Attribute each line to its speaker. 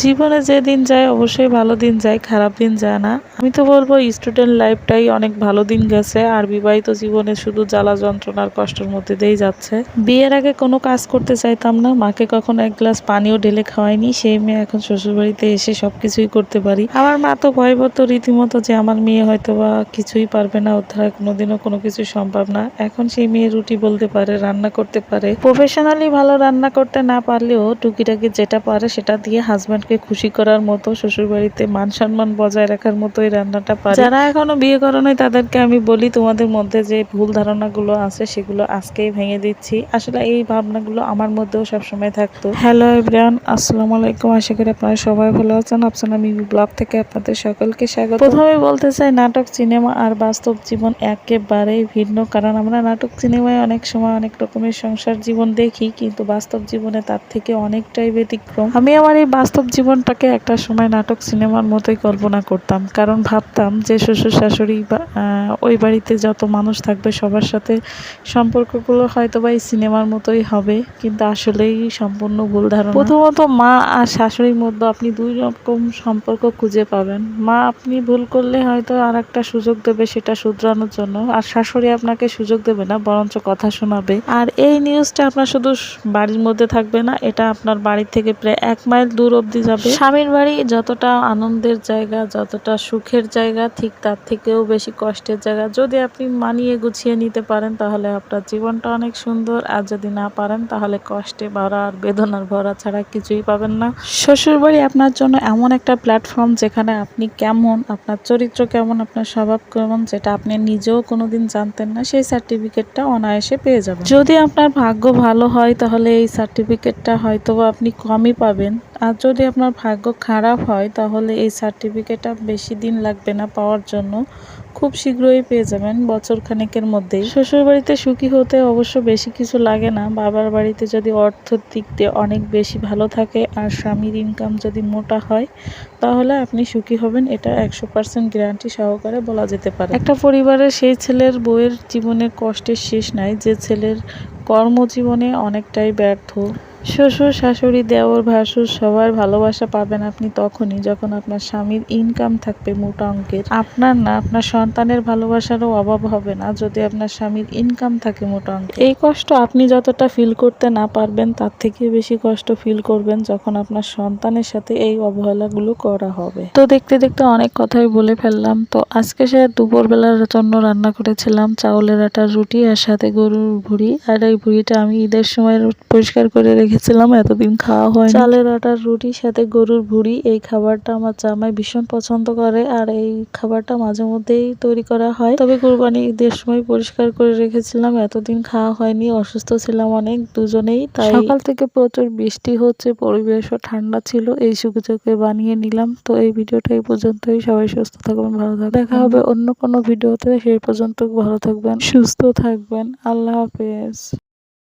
Speaker 1: জীবনে যে দিন যায়, অবশ্যই ভালো দিন যায়, খারাপ দিন যায় না। আমি তো বলব স্টুডেন্ট লাইফটাই অনেক ভালো দিন গেছে, আর বিবাহিত জীবনে শুধু জ্বালা যন্ত্রণার কষ্টের মধ্যে দিয়েই যাচ্ছে। বিয়ের আগে কোনো কাজ করতে চাইতাম না, মাকে কখনো এক গ্লাস পানিও ঢেলে খাওয়াইনি, সেই মেয়ে এখন শ্বশুরবাড়িতে এসে সবকিছুই করতে পারি। আমার মা তো ভয়বত রীতিমতো যে আমার মেয়ে হয়তো বা কিছুই পারবে না, ওর কোনোদিনও কোনো কিছু সম্ভব না। এখন সেই মেয়ে রুটি বলতে পারে, রান্না করতে পারে। প্রফেশনালি ভালো রান্না করতে না পারলেও টুকিটাকি যেটা পারে সেটা দিয়ে হাজব্যান্ডকে খুশি করার মতো শ্বশুরবাড়িতে মান সম্মান বজায় রাখার মতো এই রান্নাটা পারে। যারা এখনও বিয়ে করো নাই তাদেরকে আমি বলি তোমাদের মধ্যে যে ভুল ধারণাগুলো আছে সেগুলো আজকেই ভেঙে দিচ্ছি। আসলে এই ভাবনাগুলো আমার মধ্যেও সবসময় থাকতো। হ্যালো এভরিওয়ান আসসালামু আলাইকুম। আশা করি আপনারা সবাই ভালো আছেন। আপনারা আমি ব্লগ থেকে আপনাদের সকলকে স্বাগত। প্রথমে বলতে চাই নাটক সিনেমা আর বাস্তব জীবন একেবারেই ভিন্ন। কারণ আমরা নাটক সিনেমায় অনেক সময় অনেক রকমের সংসার জীবন দেখি কিন্তু বাস্তব জীবনে তার থেকে অনেকটাই ব্যতিক্রম। আমি আমার এই বাস্তব জীবনটাকে একটা সময় নাটক সিনেমার মতোই কল্পনা করতাম। কারণ ভাবতাম যে শ্বশুর শাশুড়ি বা ওই বাড়িতে যত মানুষ থাকবে সবার সাথে সম্পর্কগুলো হয়তো বা এই সিনেমার মতোই হবে। কিন্তু আসলেই সম্পূর্ণ ভুল ধারণা। প্রথমত মা আর শাশুড়ির মধ্যে আপনি দুই রকম সম্পর্ক খুঁজে পাবেন। মা আপনি ভুল করলে হয়তো আর একটা সুযোগ দেবে সেটা শুধরানোর জন্য। আর শাশুড়ি আপনাকে সুযোগ দেবে না, বরঞ্চ কথা শোনাবে। আর এই নিউজটা আপনার শুধু বাড়ির মধ্যে থাকবে না, এটা আপনার বাড়ি থেকে প্রায় এক মাইল দূর অবধি যাবে। স্বামীর বাড়ি যতটা আনন্দের জায়গা যতটা সুখের জায়গা ঠিক তার থেকেও বেশি কষ্টের জায়গা। যদি আপনি মানিয়ে গুছিয়ে নিতে পারেন তাহলে আপনার জীবনটা অনেক সুন্দর। আর যদি না পারেন তাহলে কষ্টে ভরা আর বেদনার ভরা ছাড়া কিছুই পাবেন না। শ্বশুরবাড়ি আপনার জন্য এমন একটা প্ল্যাটফর্ম যেখানে আপনি কেমন আপনার চরিত্র কেমন আপনার স্বভাব কেমন যেটা আপনি নিজেও কোনোদিন জানতেন না সেই সার্টিফিকেটটা অনায়াসে পেয়ে যাবেন। যদি আপনার ভাগ্য ভালো হয় তাহলে এই সার্টিফিকেটটা হয়তো আপনি কমই পাবেন। আর যদি আপনার ভাগ্য খারাপ হয়, তাহলে এই সার্টিফিকেটটা বেশি দিন লাগবে না পাওয়ার জন্য। খুব শীঘ্রই পেয়ে যাবেন বছর খানেকের মধ্যেই। শ্বশুর বাড়িতে সুখী হতে অবশ্য বেশি কিছু লাগে না। বাবার বাড়িতে যদি অর্থের দিক দিয়ে অনেক বেশি ভালো থাকে আর স্বামীর ইনকাম যদি মোটা হয়, তাহলে আপনি সুখী হবেন। এটা একশো পার্সেন্ট গ্যারান্টি সহকারে বলা যেতে পারে। একটা পরিবারের সেই ছেলের বইয়ের জীবনের কষ্টের শেষ নাই। যে ছেলের কর্মজীবনে অনেকটাই ব্যর্থ। শ্বশুর, শাশুড়ি, দেওর, ভাসুর সবার ভালোবাসা পাবেন আপনি তখনই যখন আপনার স্বামীর ইনকাম থাকবে মোটা অঙ্কের। আপনার না, আপনার সন্তানের ভালোবাসারও অভাব হবে না যদি আপনার স্বামীর ইনকাম থাকে মোটা অঙ্কের। এই কষ্ট আপনি যতটা ফিল করতে না পারবেন, তার থেকে বেশি কষ্ট ফিল করবেন যখন আপনার সন্তানের সাথে এই অবহেলাগুলো করা হবে। তো দেখতে দেখতে অনেক কথাই বলে ফেললাম। তো আজকে সে দুপুরবেলার জন্য রান্না করেছিলাম চাউলের আটার রুটি আর সাথে গরুর ভুড়ি। আর এই ভুড়িটা আমি ঈদের সময় পরিষ্কার করে রেখেছিলাম এতদিন খাওয়া হয় চালের আটার রুটির সাথে গরুর ভুড়ি এই খাবারটা আমার জামাই ভীষণ পছন্দ করে আর এই খাবারটা মাঝে মধ্যেই তৈরি করা হয়। তবে কোরবানি ঈদের সময় পরিষ্কার করে রেখেছিলাম এতদিন খাওয়া হয়নি অসুস্থ ছিলাম অনেক দুজনেই তাই সকাল থেকে প্রচুর বৃষ্টি হচ্ছে পরিবেশও ঠান্ডা ছিল এই চোখে বানিয়ে নিলাম। তো এই ভিডিওটা এই পর্যন্তই সবাই সুস্থ থাকবেন ভালো থাকবেন। দেখা হবে অন্য কোনো ভিডিওতে সেই পর্যন্ত ভালো থাকবেন সুস্থ থাকবেন আল্লাহ হাফেজ।